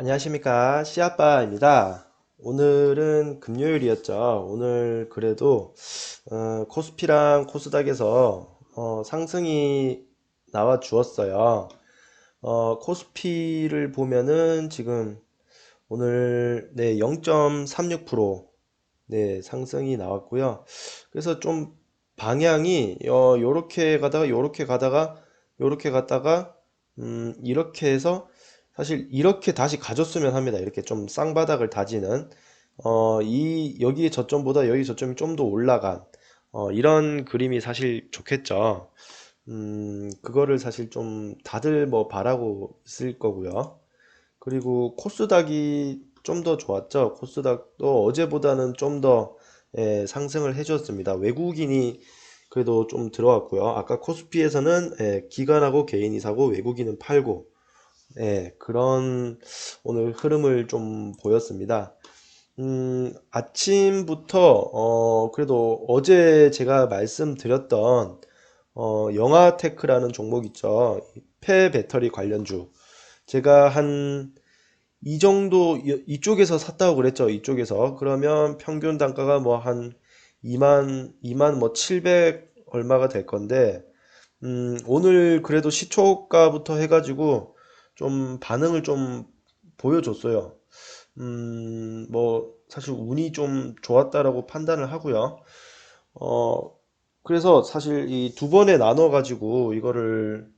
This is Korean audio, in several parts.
안녕하십니까. 씨아빠입니다. 오늘은 금요일이었죠. 오늘 그래도 어, 코스피랑 코스닥에서 어, 상승이 나와 주었어요. 어, 코스피를 보면은 지금 오늘 네 0.36%네 상승이 나왔고요. 그래서 좀 방향이 어, 요렇게 가다가 요렇게 가다가 요렇게 갔다가 음, 이렇게 해서 사실 이렇게 다시 가줬으면 합니다. 이렇게 좀 쌍바닥을 다지는 어, 이 여기 저점보다 여기 저점이 좀 더 올라간 어, 이런 그림이 사실 좋겠죠. 음, 그거를 사실 좀 다들 뭐 바라고 있을 거고요. 그리고 코스닥이 좀 더 좋았죠. 코스닥도 어제보다는 좀더 상승을 해줬습니다. 외국인이 그래도 좀 들어왔고요. 아까 코스피에서는 예, 기관하고 개인이 사고 외국인은 팔고 예, 그런 오늘 흐름을 좀 보였습니다. 음, 아침부터 어, 그래도 어제 제가 말씀드렸던 어, 영화테크라는 종목 있죠. 폐 배터리 관련주. 제가 한 이 정도 이- 이쪽에서 샀다고 그랬죠. 이쪽에서. 그러면 평균 단가가 뭐 한 2만 2만 뭐 700 얼마가 될 건데 음, 오늘 그래도 시초가부터 해 가지고 좀 반응을 좀 보여줬어요. 음, 뭐 사실 운이 좀 좋았다라고 판단을 하고요. 어, 그래서 사실 이 두 번에 나눠 가지고 이거를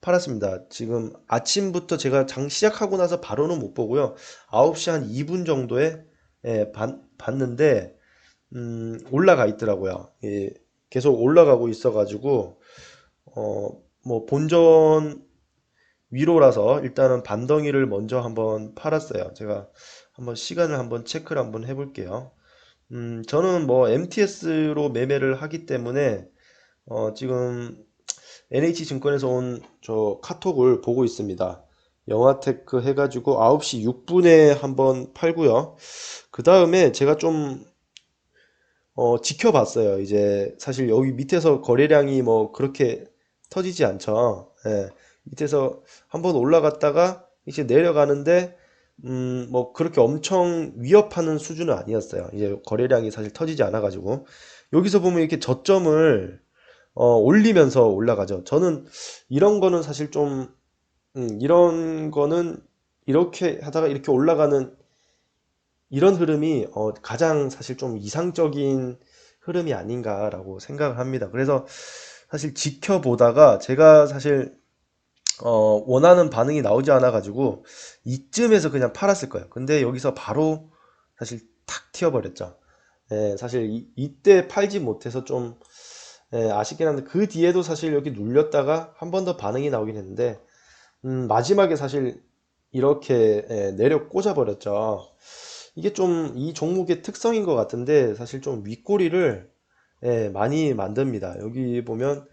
팔았습니다. 지금 아침부터 제가 장 시작하고 나서 바로는 못 보고요. 9시 한 2분 정도에 예, 봤, 봤는데 음, 올라가 있더라고요. 예, 계속 올라가고 있어가지고 어, 뭐 본전 위로라서 일단은 반덩이를 먼저 한번 팔았어요. 제가 한번 시간을 한번 체크를 한번 해볼게요. 음, 저는 뭐 MTS로 매매를 하기 때문에 어, 지금 NH증권에서 온 저 카톡을 보고 있습니다. 영화테크 해가지고 9시 6분에 한번 팔고요. 그 다음에 제가 좀 어, 지켜봤어요. 이제 사실 여기 밑에서 거래량이 뭐 그렇게 터지지 않죠. 예. 밑에서 한번 올라갔다가 이제 내려가는데 음, 뭐 그렇게 엄청 위협하는 수준은 아니었어요. 이제 거래량이 사실 터지지 않아 가지고 여기서 보면 이렇게 저점을 어, 올리면서 올라가죠. 저는 이런 거는 사실 좀 음, 이런 거는 이렇게 하다가 이렇게 올라가는 이런 흐름이 어, 가장 사실 좀 이상적인 흐름이 아닌가라고 생각을 합니다. 그래서 사실 지켜보다가 제가 사실 어, 원하는 반응이 나오지 않아 가지고 이쯤에서 그냥 팔았을 거예요. 근데 여기서 바로 사실 탁 튀어버렸죠. 예, 사실 이, 이때 팔지 못해서 좀 예, 아쉽긴 한데 그 뒤에도 사실 여기 눌렸다가 한 번 더 반응이 나오긴 했는데 음, 마지막에 사실 이렇게 예, 내려 꽂아버렸죠. 이게 좀 이 종목의 특성인 것 같은데 사실 좀 윗꼬리를 예, 많이 만듭니다. 여기 보면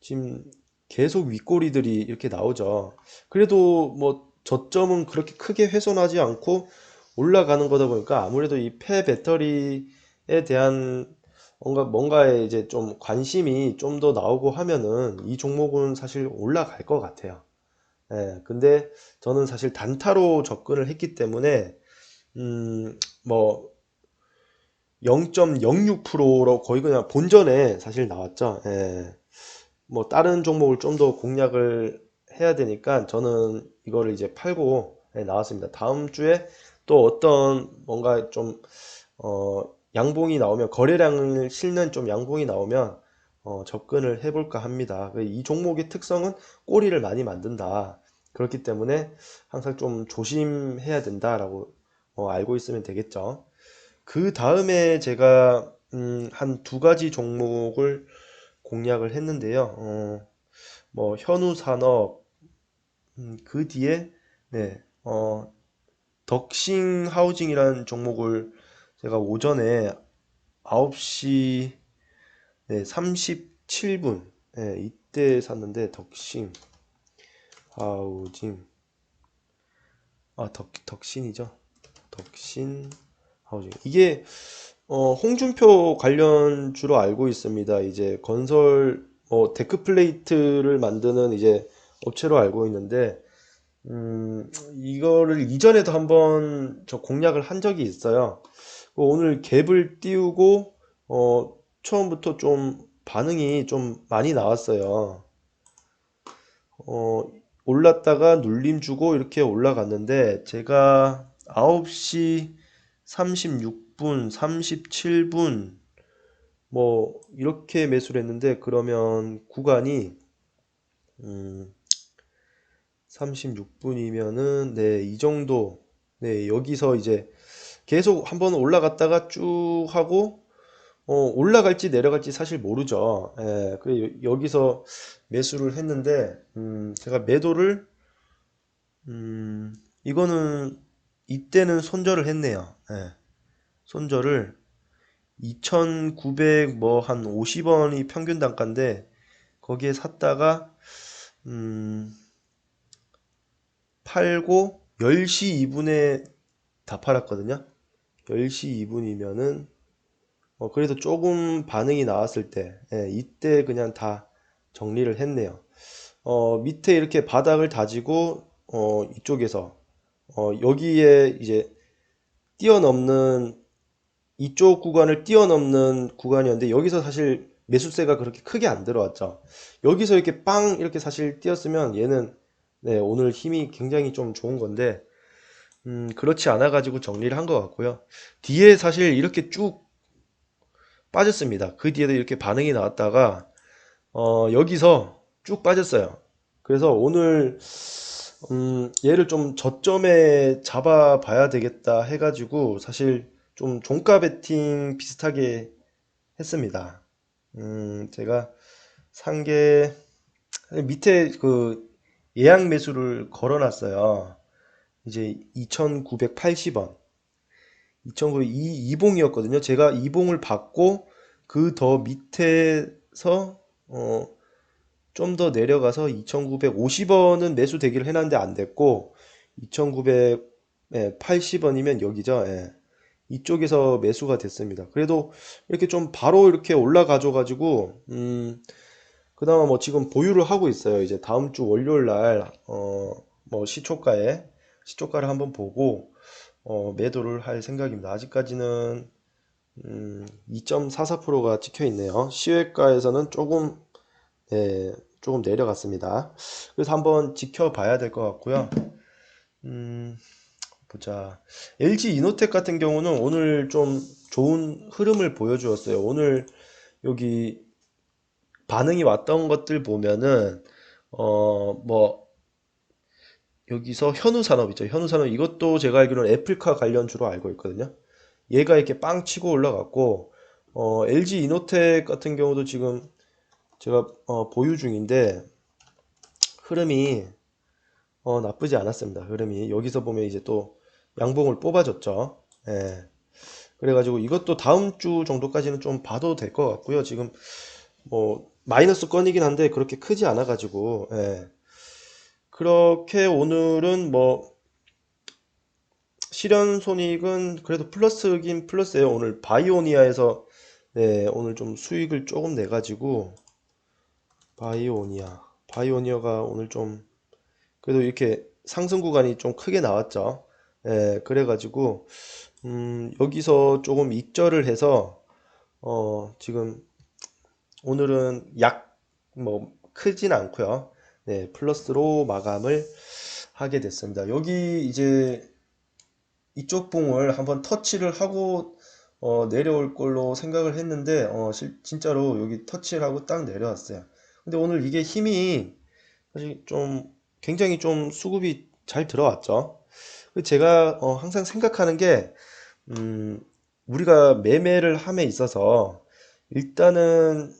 지금 계속 윗꼬리들이 이렇게 나오죠. 그래도 뭐 저점은 그렇게 크게 훼손하지 않고 올라가는 거다 보니까 아무래도 이 폐 배터리에 대한 뭔가 뭔가에 이제 좀 관심이 좀 더 나오고 하면은 이 종목은 사실 올라갈 것 같아요. 예, 근데 저는 사실 단타로 접근을 했기 때문에 음, 뭐 0.06%로 거의 그냥 본전에 사실 나왔죠. 예. 뭐 다른 종목을 좀 더 공략을 해야 되니까 저는 이거를 이제 팔고 예, 나왔습니다. 다음 주에 또 어떤 뭔가 좀 어, 양봉이 나오면 거래량을 실는 좀 양봉이 나오면 어, 접근을 해볼까 합니다. 이 종목의 특성은 꼬리를 많이 만든다. 그렇기 때문에 항상 좀 조심해야 된다라고 어, 알고 있으면 되겠죠. 그 다음에 제가 음, 한 두 가지 종목을 공략을 했는데요. 어, 뭐 현우 산업 음, 그 뒤에 네, 어, 덕싱 하우징이라는 종목을 제가 오전에 9시 네, 37분 네, 이때 샀는데 덕싱 하우징 아 덕, 덕신이죠. 덕신 하우징 이게 어, 홍준표 관련 주로 알고 있습니다. 이제 건설 뭐 데크 플레이트를 만드는 이제 업체로 알고 있는데 음, 이거를 이전에도 한번 저 공략을 한 적이 있어요. 그 오늘 갭을 띄우고 어, 처음부터 좀 반응이 좀 많이 나왔어요. 어, 올랐다가 눌림 주고 이렇게 올라갔는데 제가 9시 36 분, 37분 뭐 이렇게 매수를 했는데 그러면 구간이 음, 36분이면은 네, 이 정도 네, 여기서 이제 계속 한번 올라갔다가 쭉 하고 어, 올라갈지 내려갈지 사실 모르죠. 예, 그 여- 여기서 매수를 했는데 음, 제가 매도를 음, 이거는 이때는 손절을 했네요. 예, 손절을 2,900 뭐 한 50원이 평균 단가인데 거기에 샀다가 음, 팔고 10시 2분에 다 팔았거든요. 10시 2분이면은 어, 그래도 조금 반응이 나왔을 때 예, 이때 그냥 다 정리를 했네요. 어, 밑에 이렇게 바닥을 다지고 어, 이쪽에서 어, 여기에 이제 뛰어넘는 이쪽 구간을 뛰어넘는 구간이었는데 여기서 사실 매수세가 그렇게 크게 안 들어왔죠. 여기서 이렇게 빵 이렇게 사실 뛰었으면 얘는 네, 오늘 힘이 굉장히 좀 좋은 건데 음, 그렇지 않아 가지고 정리를 한 것 같고요. 뒤에 사실 이렇게 쭉 빠졌습니다. 그 뒤에도 이렇게 반응이 나왔다가 어, 여기서 쭉 빠졌어요. 그래서 오늘 음, 얘를 좀 저점에 잡아 봐야 되겠다 해가지고 사실 좀 종가 베팅 비슷하게 했습니다. 음, 제가 산 게 밑에 그 예약 매수를 걸어놨어요. 이제 2,980원. 2,900, 이 이봉이었거든요. 제가 이봉을 받고 그 더 밑에서 어, 좀 더 내려가서 2,950원은 매수 대기를 해놨는데 안 됐고 2,980원이면 여기죠. 예. 이쪽에서 매수가 됐습니다. 그래도 이렇게 좀 바로 이렇게 올라가줘 가지고 음, 그나마 뭐 지금 보유를 하고 있어요. 이제 다음 주 월요일 날 어, 뭐 시초가에 시초가를 한번 보고 어, 매도를 할 생각입니다. 아직까지는 음, 2.44%가 찍혀 있네요. 시외가에서는 조금 네, 조금 내려갔습니다. 그래서 한번 지켜봐야 될 것 같고요. 음, 보자. LG 이노텍 같은 경우는 오늘 좀 좋은 흐름을 보여주었어요. 오늘 여기 반응이 왔던 것들 보면은 어, 뭐 여기서 현우산업이죠. 현우산업 이것도 제가 알기로는 애플카 관련 주로 알고 있거든요. 얘가 이렇게 빵 치고 올라갔고 어, LG 이노텍 같은 경우도 지금 제가 어, 보유 중인데 흐름이 어, 나쁘지 않았습니다. 흐름이 여기서 보면 이제 또 양봉을 뽑아줬죠. 예. 그래가지고 이것도 다음 주 정도까지는 좀 봐도 될 것 같고요. 지금 뭐 마이너스 건이긴 한데 그렇게 크지 않아가지고 예. 그렇게 오늘은 뭐 실현 손익은 그래도 플러스긴 플러스예요. 오늘 바이오니아에서 네, 오늘 좀 수익을 조금 내가지고 바이오니아 바이오니아가 오늘 좀 그래도 이렇게 상승 구간이 좀 크게 나왔죠. 예, 그래가지고 음, 여기서 조금 익절을 해서 어, 지금 오늘은 약 뭐 크진 않고요. 네, 플러스로 마감을 하게 됐습니다. 여기 이제 이쪽 봉을 한번 터치를 하고 어, 내려올 걸로 생각을 했는데 어, 실- 진짜로 여기 터치를 하고 딱 내려왔어요. 근데 오늘 이게 힘이 사실 좀 굉장히 좀 수급이 잘 들어왔죠. 그 제가 어, 항상 생각하는 게 음, 우리가 매매를 함에 있어서 일단은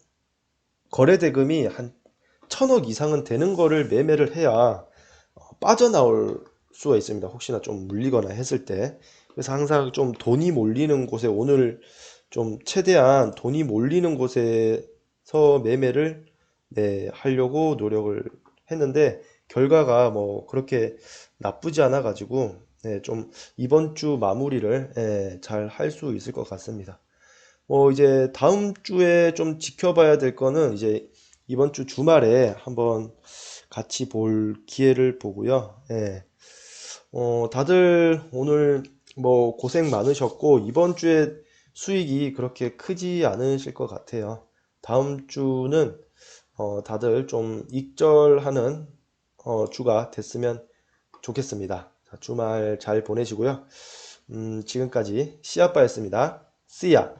거래 대금이 한 천억 이상은 되는 거를 매매를 해야 어, 빠져나올 수가 있습니다. 혹시나 좀 물리거나 했을 때. 그래서 항상 좀 돈이 몰리는 곳에 오늘 좀 최대한 돈이 몰리는 곳에서 매매를 네, 하려고 노력을 했는데 결과가 뭐 그렇게 나쁘지 않아 가지고 네, 좀 이번 주 마무리를 예, 잘할 수 있을 것 같습니다. 뭐 이제 다음 주에 좀 지켜봐야 될 거는 이제 이번 주 주말에 한번 같이 볼 기회를 보고요. 예. 어, 다들 오늘 뭐 고생 많으셨고, 이번 주에 수익이 그렇게 크지 않으실 것 같아요. 다음 주는 어, 다들 좀 익절하는 어, 주가 됐으면 좋겠습니다. 자, 주말 잘 보내시고요. 음, 지금까지 씨아빠였습니다. Ya!